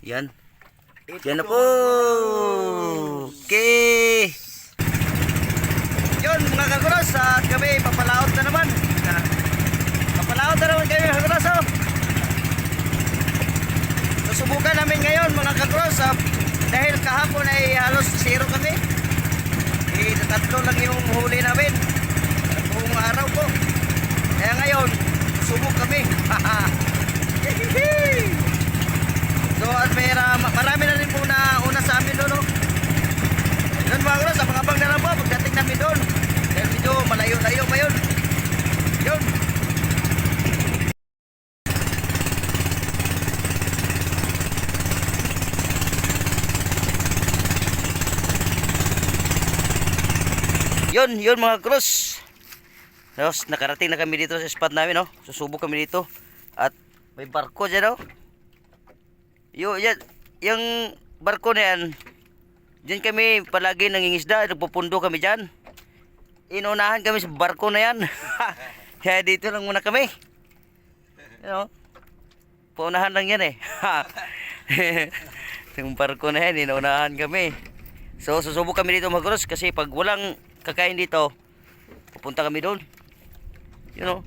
Yan. Yan na po. Okay. Yun mga kaguros at kami papalaot na naman. Papalaot na naman kami mga kaguros. Oh. Susubukan namin ngayon mga kaguros ah, dahil kahapon ay halos zero kami. Eh, tatlo lang yung huli namin. Buong araw po. Kaya ngayon, subok kami. so at may ra- marami na rin po na una sa amin doon. No? Yun mga kaguros, abang-abang na lang po pagdating namin doon. Dahil medyo malayo-layo pa yun. Yun. Yun, yun mga cross. Tapos nakarating na kami dito sa spot namin, no. Susubok kami dito. At may barko dyan, no. Yo, yung barko na yan, Diyan kami palagi nangingisda, nagpupundo kami dyan. Inunahan kami sa barko na yan. Kaya dito lang muna kami. You know, paunahan lang yan eh. yung barko na yan, inunahan kami. So susubok kami dito mag kasi pag walang kakain dito, pupunta kami doon. You know,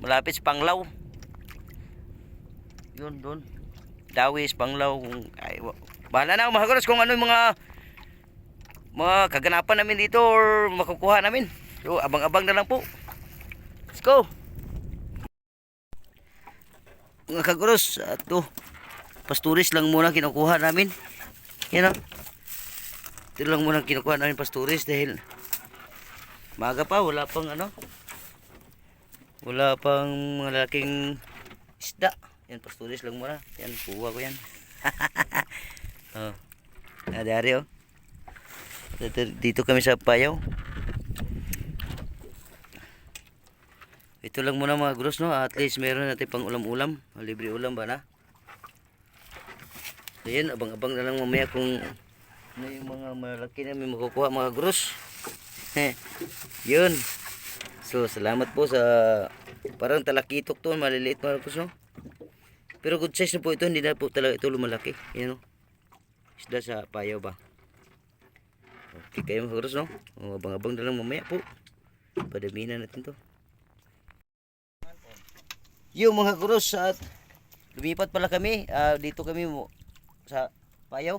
malapit sa Panglaw. Yun doon. Dawis, Panglaw, kung ay, bahala na mga kung ano yung mga mga kaganapan namin dito or makukuha namin. So, abang-abang na lang po. Let's go! Mga kaguros, ito, pasturis lang muna kinukuha namin. Yan o. Ito lang muna kinukuha namin pasturis dahil maga pa, wala pang ano, wala pang mga laking isda. Yan, pasturis lang muna. Yan, kuha ko yan. oh. Nadari oh. Dito, kami sa payaw. Ito lang muna mga gros no. At least meron natin pang ulam-ulam. Libre ulam ba na? So yan, abang-abang na lang mamaya kung ano yung mga malaki na may makukuha mga gros. yun. So salamat po sa parang talakitok to. Maliliit mga gros no. Pero good size na po ito. Hindi na po talaga ito lumalaki. Yan o. Isda sa payaw ba? Okay kayo mga no. O, abang-abang na lang mamaya po. Padaminan natin to. Yung mga gros at lumipat pala kami. Ah, dito kami mo sa payaw.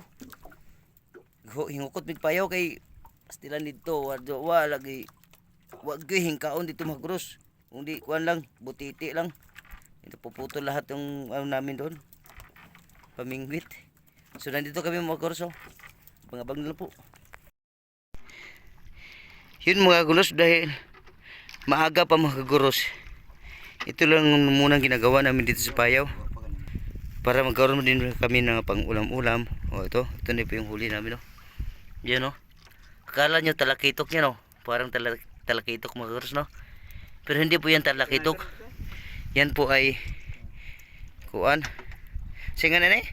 Hingukot mig payaw kay pastilan dito. Wala wa, lagi. Wag hingkaon dito mga gros. Kung di kuan lang, butiti lang. Ito puputol lahat yung ano namin doon. Pamingwit. So nandito kami mga gros. Abang-abang na lang po. Yun mga gulos dahil maaga pa mga guros. Ito lang muna ang ginagawa namin dito sa Payaw. Para magkaroon din kami ng pang ulam-ulam. O ito, ito na po yung huli namin. No? Yan o. Akala nyo talakitok yan o. Parang tala, talakitok mga guros no. Pero hindi po yan talakitok. Yan po ay kuan. Singa na eh?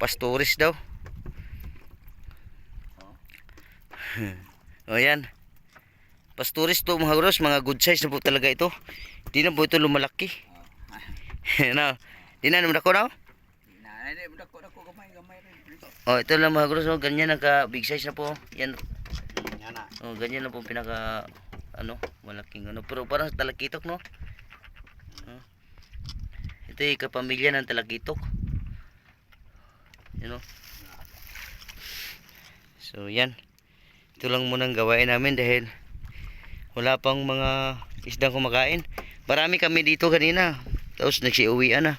Pastores daw. o yan. Pastores to mga gros, mga good size na po talaga ito. Di na po ito lumalaki. no. Di na naman ako na. Oh, ito lang mga gros, oh, ganyan naka big size na po. Yan. Oh, ganyan lang po pinaka ano, malaking ano. Pero parang talakitok, no? Oh. Ito yung kapamilya ng talakitok. You know? So, yan. Ito lang munang gawain namin dahil wala pang mga isdang kumakain. Marami kami dito kanina. Tapos nagsiuwian na.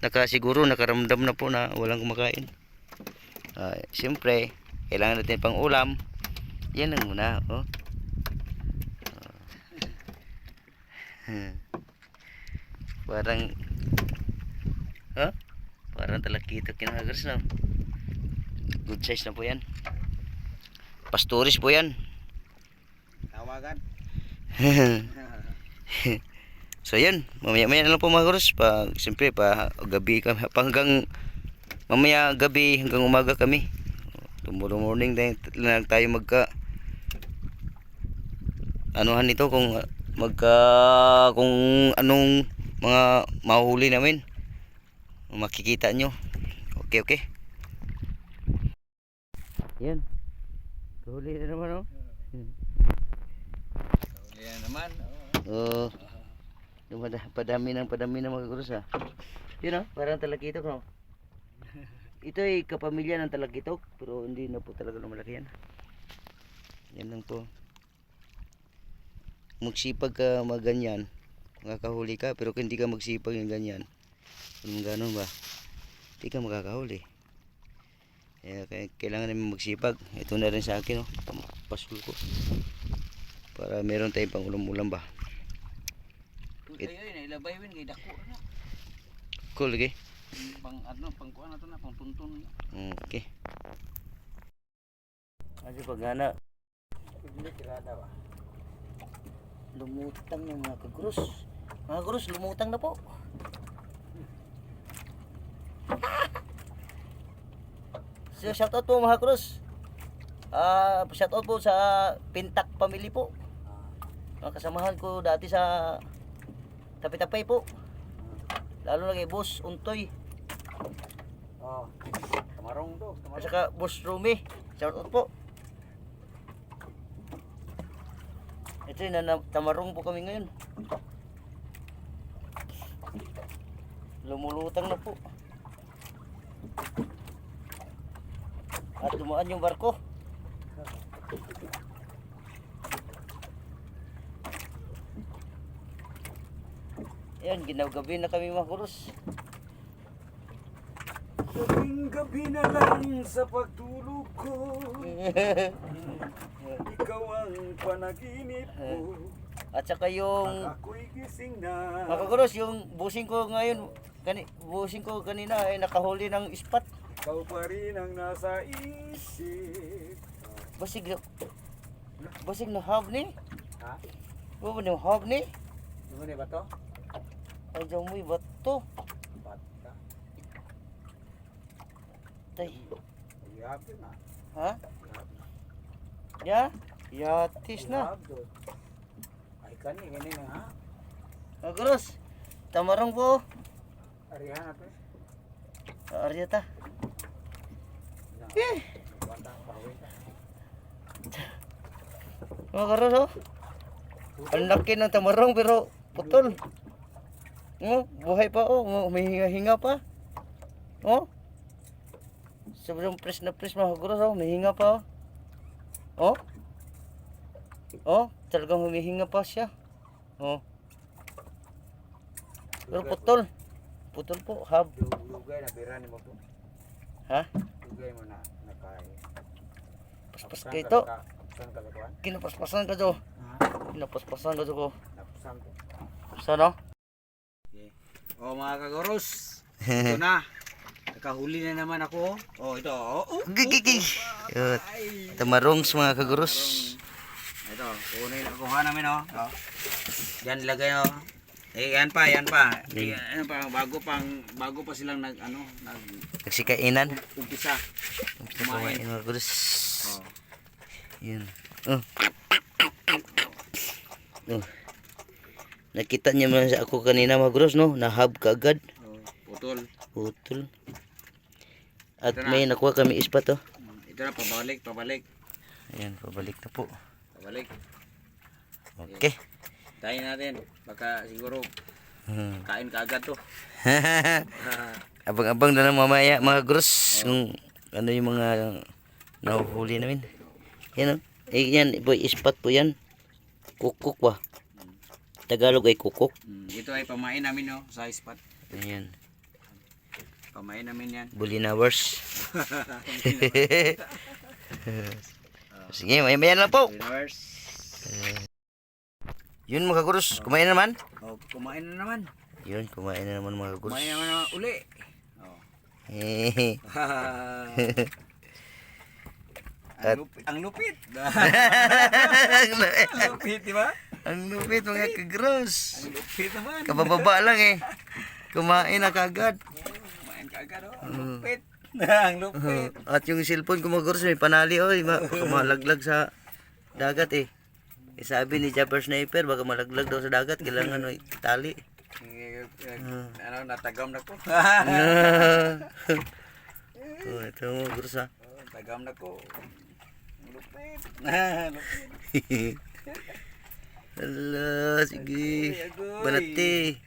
Nakasiguro, nakaramdam na po na walang kumakain. Ah, Siyempre, kailangan natin pang ulam. Yan lang muna. Oh. Ah. Parang Huh? Parang talakito kinagars no. Good size na po yan. Pastoris po yan. Tawagan. so yan, mamaya maya na lang po mga guros. Pag, siyempre, pa gabi kami, hanggang mamaya gabi hanggang umaga kami. Tomorrow morning na lang tayo magka anuhan nito kung magka kung anong mga mahuli namin. makikita nyo. Okay, okay. Yan. Kahuli na naman, oh. Yan naman. Oo. Dumada, padami ng padami ng mga kurus ha. Yun oh, parang talakitok no. Ito ay kapamilya ng talakitok pero hindi na po talaga lumalaki yan. Yan lang po. Magsipag ka maganyan, makakahuli ka pero kung hindi ka magsipag yung ganyan, kung gano'n ba, hindi ka makakahuli. Kaya kaya- kailangan namin magsipag. Ito na rin sa akin, oh. pasul ko. Para meron tayong pang ulam-ulam ba. It, Ayo yun, ilabay yun kay dako na. Cool, okay? Pang ano, pang kuan na to na, pang tuntun. Okay. Kasi pag gana, Hindi tirada ba? Lumutang yung mga kagurus. Mga gurus, lumutang na po. So, shoutout po mga gurus. Ah, shoutout po sa Pintak Family po. Mga kasamahan ko dati sa Tapitapay po. Lalo na kay Boss Untoy. Oh. Kamarong to, At kamarong. saka Boss Rumi. Shoutout po. Ito yun, tamarong po kami ngayon. Lumulutang na po. At dumaan yung barko. Ayan, ginagabi na kami mga kurus. Gabing gabi na lang sa pagtulog ko. Ikaw ang panaginip ko. At saka yung Pag ako'y gising na. Mga kaguros, yung busing ko ngayon, kani, busing ko kanina ay nakahuli ng ispat. Ikaw pa rin ang nasa isip. Basig na, basig na hab ni. Ha? Baba na hab ni. Ano ba to? Ay, dyan mo'y bato. Bata. Tay, yun ah. ha? Ihap. Ya? Yatis na. Ay kani, ganun na ha. Mga kaguros, tamarong po. Arihan natin. Arya ta. Eh. Kaguros, oh. Ang laki ng tamarong pero putol. Oh, buhay pa oh, Oh, may hinga-hinga pa. Oh. Sobrang press na press mga kaguros, oh, may hinga pa oh. Oh. Oh, talagang humihinga pa siya. Oh. Pero putol. Putol po, hab. Lugay na birani mo to. Ha? Lugay mo na nakay. Paspas ka ito. Kuan? Kinapaspasan ka to. Ha? Kinapaspasan ka to ko. Napusan to. Sana? Oh mga kagoros. Ito na. Nakahuli na naman ako. Oh ito. Oh, oh. Gigigi. Yun. Ay. Tamarongs mga kaguros. Ito, kunin kuha namin oh. oh. Yan lagay oh. Eh yan pa, yan pa. Eh, ano pa bago pang bago pa silang nag ano, nag Nagsikainan. umpisa. Kumain mga kaguros. Oh. Yun. Oh. Oh. Nakita niyo man sa ako kanina mga kaguros no? Nahab ka agad. oh. Putol. Putol. At na. may nakuha kami ispat oh. Mm, Ito na pabalik, pabalik. Ayan, pabalik na po. Pabalik. Okay. Tayo natin. Baka siguro Hmm. kain ka agad to. Abang-abang na lang mamaya mga gros kung ano yung mga nahuhuli namin. Yan o. Eh, yan, boy, ispat po yan. Kukuk ba? Tagalog ay kukuk. mm, ito ay pamain namin no sa spot. Ayan. Pamain namin yan. Bulinawers. Sige, maya maya lang po. Winners. Yun mga gros, kumain na naman. Oh, kumain na naman. Yun, kumain na naman mga gros. Kumain na naman uli. Oh. Ang lupit. Ang lupit. ang lupit, di ba? Ang lupit mga kagros. Ang lupit naman. Kabababa lang eh. Kumain na kagad. Kumain ka agad, oh. Ang lupit. ang lupit. At yung cellphone gros, may panali oy, ma- malaglag sa dagat eh. Eh, sabi ni Jabber Sniper, baka malaglag daw sa dagat, kailangan oy, tali. Eh, Ano, natagam na ko. oh, ito mga Gros ha. Tagam na ko. Lupit. Lupit. Ala, sige. Banati.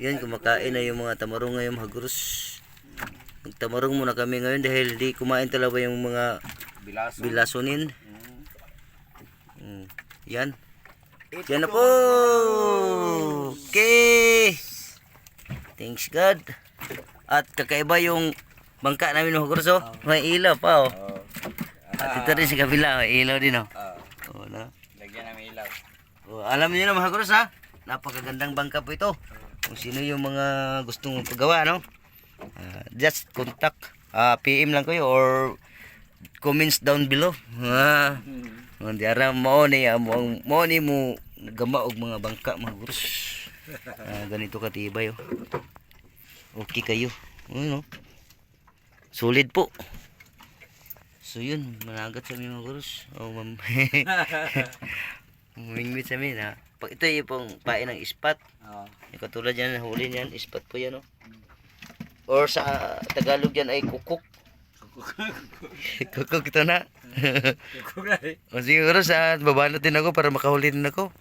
Yan, kumakain na yung mga tamarong ngayon mga Gros. Magtamarong muna kami ngayon dahil di kumain talaga yung mga Bilaso. bilasunin. Mm. Mm. Yan. Yan na po. Okay. Thanks God. At kakaiba yung bangka namin mga. Oh. May ilaw pa oh. Oh. At ito rin sa kabila, may ilaw din oh. Ah, Oh, na. lagyan namin ilaw. Oh, alam niyo na mga Gros ha. Napakagandang bangka po ito. Kung sino yung mga gustong paggawa, no? Ah, just contact ah, PM lang kayo or comments down below. Ah, Hmm. hindi ara mo ni mo mo ni mo gama og mga bangka mga Gros. Ah, ganito katibay oh. Okay kayo. Ano? Solid po. So yun, managat sa mga Gros. Oh, ma'am. Mingwit sa amin ha. Pag ito yung pong pain ng ispat. Oh. Yung katulad yan, huli niyan, ispat po yan oh. Or sa Tagalog yan ay kukuk. kukuk ito na. Kukuray. o siguro sa babalot din ako para makahuli din ako.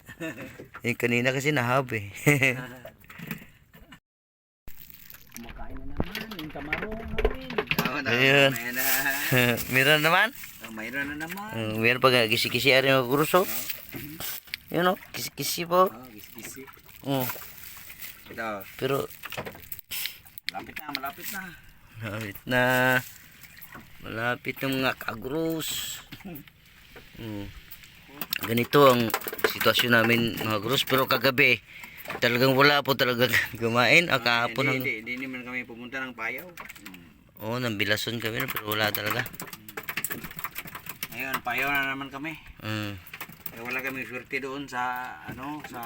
Yung kanina kasi nahab eh. Kumakain na naman. Yung tamarong namin. Na, Ayun. Na. Meron naman. Oh, mayroon na naman. Uh, meron pa nga kisi-kisi ari mga kuruso. Yun oh, kisi-kisi po. Oh, gisi-gisi. Oh, Ito. pero Malapit na, malapit na. Malapit na. Malapit ng mga kagros. Mm. Ganito ang sitwasyon namin mga gros. Pero kagabi, talagang wala po talaga kumain. Ah, kahapon ang... Hindi, hindi, hindi naman kami pumunta ng payaw. Hmm. Oo, oh, nambilason kami pero wala talaga. Ngayon, payaw na naman kami. Mm. Eh, wala kami swerte doon sa, ano, sa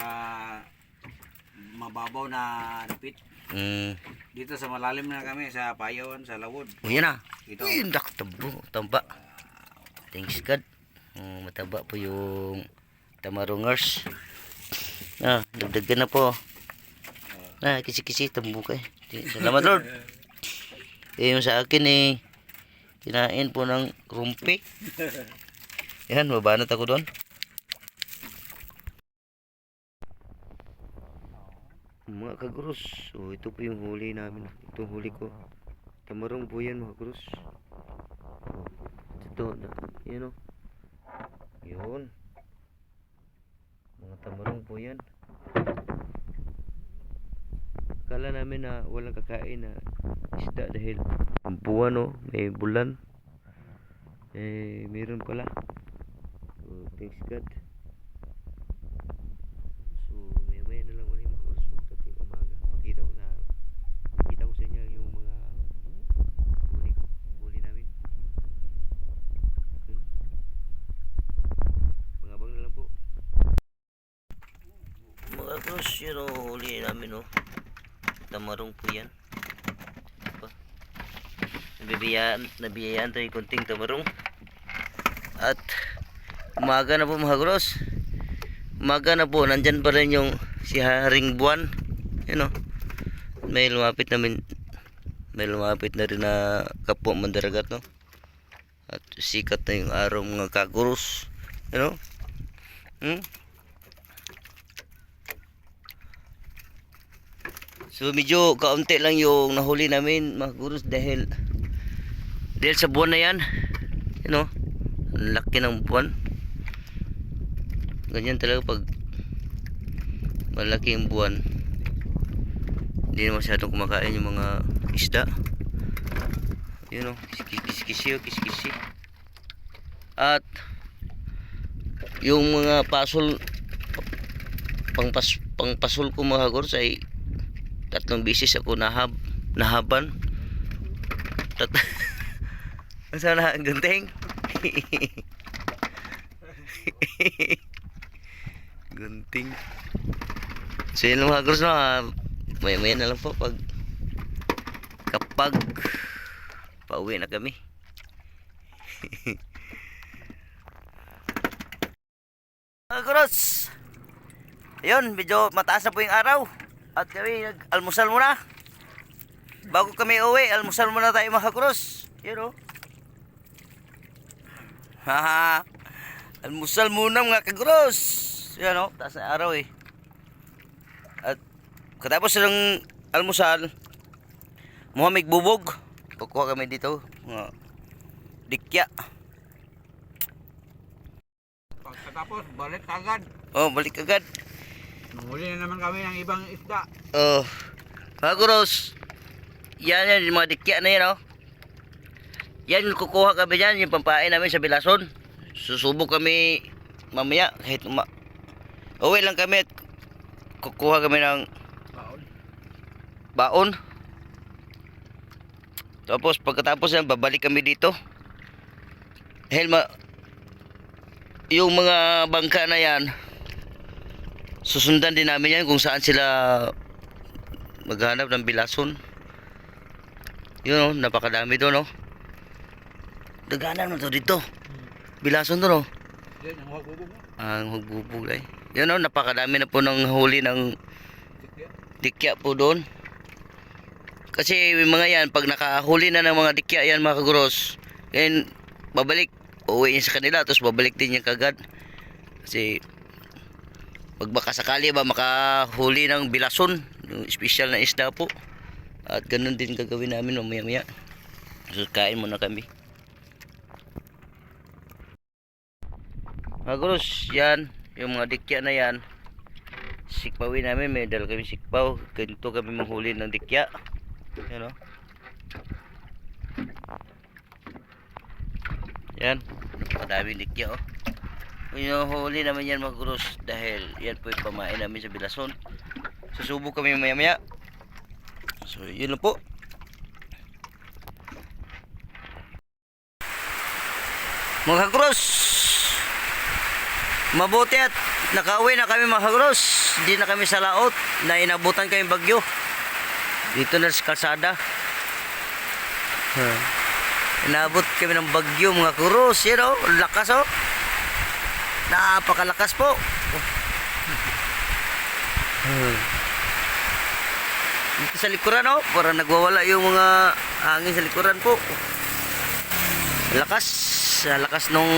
mababaw na dapit. Mm. Dito sa malalim na kami, sa payawan, sa lawod. Yan na. Ito. Uy, nakatabo. Tamba. Thanks God. Oh, mataba po yung tamarungers. Ah, dagdagan na po. Ah, kisi-kisi, tambo kay. Salamat Lord. Eh, yung sa akin eh, kinain po ng rumpi. Yan, mabanat ako doon. Mga kagros, so ito po yung huli namin. Ito huli ko. Tamarong po yan mga kagros. Oh, ito, yan o. Yun. Mga tamarong po yan. Akala namin na walang kakain na isda dahil ang buwan o, may bulan. Eh, meron pala. So, thanks God. So, maya maya na lang ulit mga kagros. Pagdating umaga, makita ko na makita ko sa inyo yung mga huli ko, huli namin. Yun. Mangabang na lang po. Mga kagros, yun o, huli namin o. Po yan. Diba? Nabibiyaan, nabiyayaan tayo kunting tamarong. At umaga na po mga kagros. Umaga na po, nandyan pa rin yung si Haring Buwan. Yun o. May lumapit namin may lumapit na rin na kapwa mandaragat no at sikat na yung araw mga kaguros you know hmm? So medyo kaunti lang yung nahuli namin mga gurus dahil dahil sa buwan na yan you know laki ng buwan. Ganyan talaga pag malaki yung buwan hindi na masyadong kumakain yung mga isda. Yun o kiskisi o kiskisi at yung mga pasol pangpas, pangpasol ko mga gors ay tatlong bisis ako nahab nahaban. Tat sana ganteng gunting. So yun mga gors no ah, maya maya na lang po pag kapag pauwi na kami. Mga gros ayun medyo mataas na po yung araw At kami nag-almusal muna. Bago kami uwi, almusal muna tayo mga kagros. Yun o. Haha. Almusal muna mga kagros. Yan o, taas na araw eh. At katapos ng almusal, muhamig bubog. Kukuha kami dito. Mga dikya. Pagkatapos, balik agad. Oh, balik agad. Nanguli na naman kami ng ibang isda. Oh. Mga kagros. Yan yan, yung mga dikya na yan oh. Yan, kukuha kami dyan, yung pampain namin sa Bilason. Susubok kami mamaya, kahit uma... Uwi lang kami at kukuha kami ng Baon. baon. Tapos pagkatapos yan, babalik kami dito. Dahil ma yung mga bangka na yan, susundan din namin yan kung saan sila maghanap ng bilason. Yun oh, napakadami doon oh. Daganan mo to dito. Bilason to no. Yan, ang huwag mo. Ang hugbubog ay. Yun oh, napakadami na po ng huli ng dikya po doon. Kasi mga yan, pag nakahuli na ng mga dikya yan mga kaguros, yan, babalik, uuwi niya sa kanila, tapos babalik din niya kagad. Kasi, pag baka sakali ba makahuli ng bilason, yung special na isda po. At ganun din gagawin namin mamaya maya. So, kain muna kami. Mga yan, yung mga dikya na yan, sikpawin namin, may dala kami sikpaw, ganito kami manghuli ng dikya. Yan o. Yan, napakadaming dikya o. Yung huli naman yan mga guros, dahil yan po yung pamain namin sa Bilason. Susubok kami maya maya. So, yun lang po. Mga kagros, mabuti at nakauwi na kami mga kagros. Hindi na kami sa laot na inabutan kami bagyo. Dito na sa kalsada. Huh. Inabot kami ng bagyo mga kagros. Yan o, lakas o. Napakalakas po. Huh. Dito sa likuran o, para nagwawala yung mga hangin sa likuran po. Lakas, lakas nung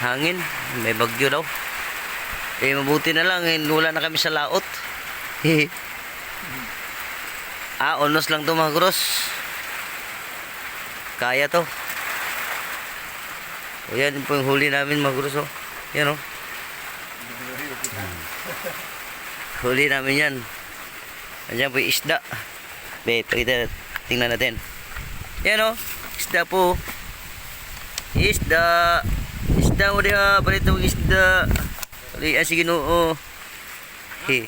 hangin, may bagyo daw. Eh mabuti na lang, eh, wala na kami sa laot. ah, onos lang to mga gros. Kaya to. O yan po yung huli namin mga gros oh. Yan oh. Huli namin yan. Andiyan po yung isda. Be, pakita, tingnan natin. Yan oh, isda po. Isda. Isda mo diha, palit ng isda. Kali, ah, sige no, oh. He.